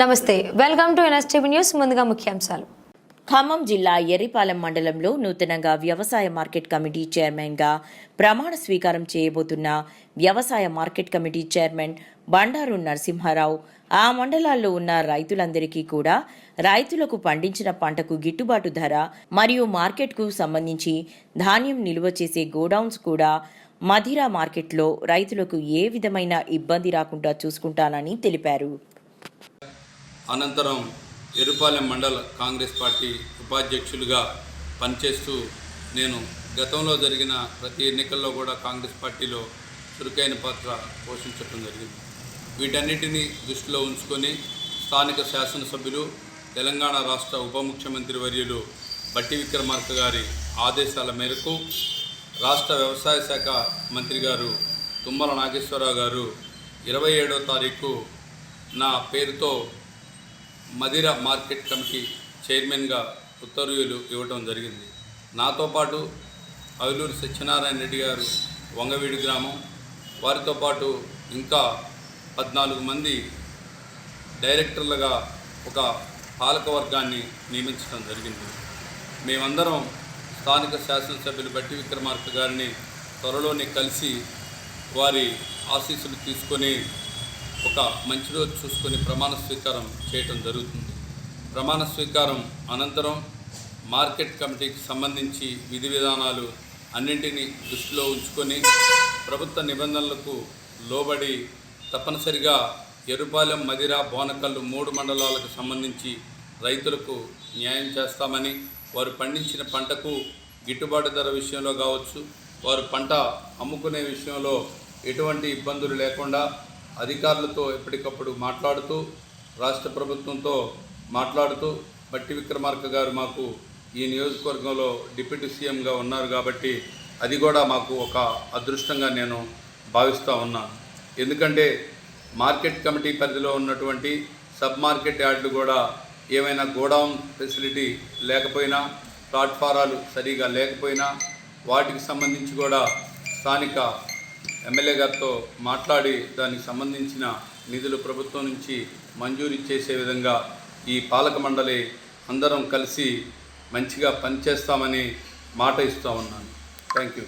నమస్తే welcome to NSTV news ముందుగా ముఖ్యాంశాలు. ఖమ్మం జిల్లా ఎర్రిపాలెం మండలంలో నూతనంగా వ్యవసాయ మార్కెట్ కమిటీ చైర్మన్గా ప్రమాణ స్వీకారం చేయబోతున్న వ్యవసాయ market committee chairman Bandaru Narasimharao ఆ మండలాల్లో ఉన్న రైతులందరికీ కూడా రైతులకు పండించిన పంటకు గిట్టుబాటు ధర మరియు మార్కెట్కు సంబంధించి ధాన్యం నిల్వ చేసే గోడౌన్స్ కూడా మధిరా మార్కెట్లో రైతులకు ఏ విధమైన ఇబ్బంది రాకుండా చూసుకుంటానని తెలిపారు. అనంతరం ఎరుపాలెం మండల కాంగ్రెస్ పార్టీ ఉపాధ్యక్షులుగా పనిచేస్తూ నేను గతంలో జరిగిన ప్రతి ఎన్నికల్లో కూడా కాంగ్రెస్ పార్టీలో చురుకైన పాత్ర పోషించడం జరిగింది. వీటన్నిటినీ దృష్టిలో ఉంచుకొని స్థానిక శాసనసభ్యులు తెలంగాణ రాష్ట్ర ఉప ముఖ్యమంత్రి వర్యులు బట్టి విక్రమార్క గారి ఆదేశాల మేరకు రాష్ట్ర వ్యవసాయ శాఖ మంత్రి గారు తుమ్మల నాగేశ్వరరావు గారు ఇరవై ఏడో తారీఖు నా పేరుతో మదిర మార్కెట్ కమిటీ చైర్మన్గా ఉత్తర్వులు ఇవ్వటం జరిగింది. నాతో పాటు అవలూరు సత్యనారాయణ రెడ్డి గారు వంగవీడి గ్రామం వారితో పాటు ఇంకా పద్నాలుగు మంది డైరెక్టర్లుగా ఒక పాలకవర్గాన్ని నియమించడం జరిగింది. మేమందరం స్థానిక శాసనసభ్యులు బట్టి విక్రమార్క గారిని త్వరలోనే కలిసి వారి ఆశీస్సులు తీసుకొని ఒక మంచి రోజు చూసుకొని ప్రమాణ స్వీకారం చేయటం జరుగుతుంది. ప్రమాణ స్వీకారం అనంతరం మార్కెట్ కమిటీకి సంబంధించి విధి విధానాలు అన్నింటినీ దృష్టిలో ఉంచుకొని ప్రభుత్వ నిబంధనలకు లోబడి తప్పనిసరిగా ఎరుపాలెం మదిర బోనకల్లు మూడు మండలాలకు సంబంధించి రైతులకు న్యాయం చేస్తామని వారు పండించిన పంటకు గిట్టుబాటు ధర విషయంలో కావచ్చు వారు పంట అమ్ముకునే విషయంలో ఎటువంటి ఇబ్బందులు లేకుండా అధికారులతో ఎప్పటికప్పుడు మాట్లాడుతూ రాష్ట్ర ప్రభుత్వంతో మాట్లాడుతూ బట్టి విక్రమార్క గారు మాకు ఈ నియోజకవర్గంలో డిప్యూటీ సీఎంగా ఉన్నారు కాబట్టి అది కూడా మాకు ఒక అదృష్టంగా నేను భావిస్తూ ఉన్నాను ఎందుకంటే మార్కెట్ కమిటీ పరిధిలో ఉన్నటువంటి సబ్ మార్కెట్ యార్డులు కూడా ఏమైనా గోడౌన్ ఫెసిలిటీ లేకపోయినా ప్లాట్ఫారాలు సరిగా లేకపోయినా వాటికి సంబంధించి కూడా స్థానిక ఎమ్మెల్యే గారితో మాట్లాడి దానికి సంబంధించిన నిధులు ప్రభుత్వం నుంచి మంజూరు చేసే విధంగా ఈ పాలక మండలి అందరం కలిసి మంచిగా పనిచేస్తామని మాట ఇస్తూ ఉన్నాను. Thank you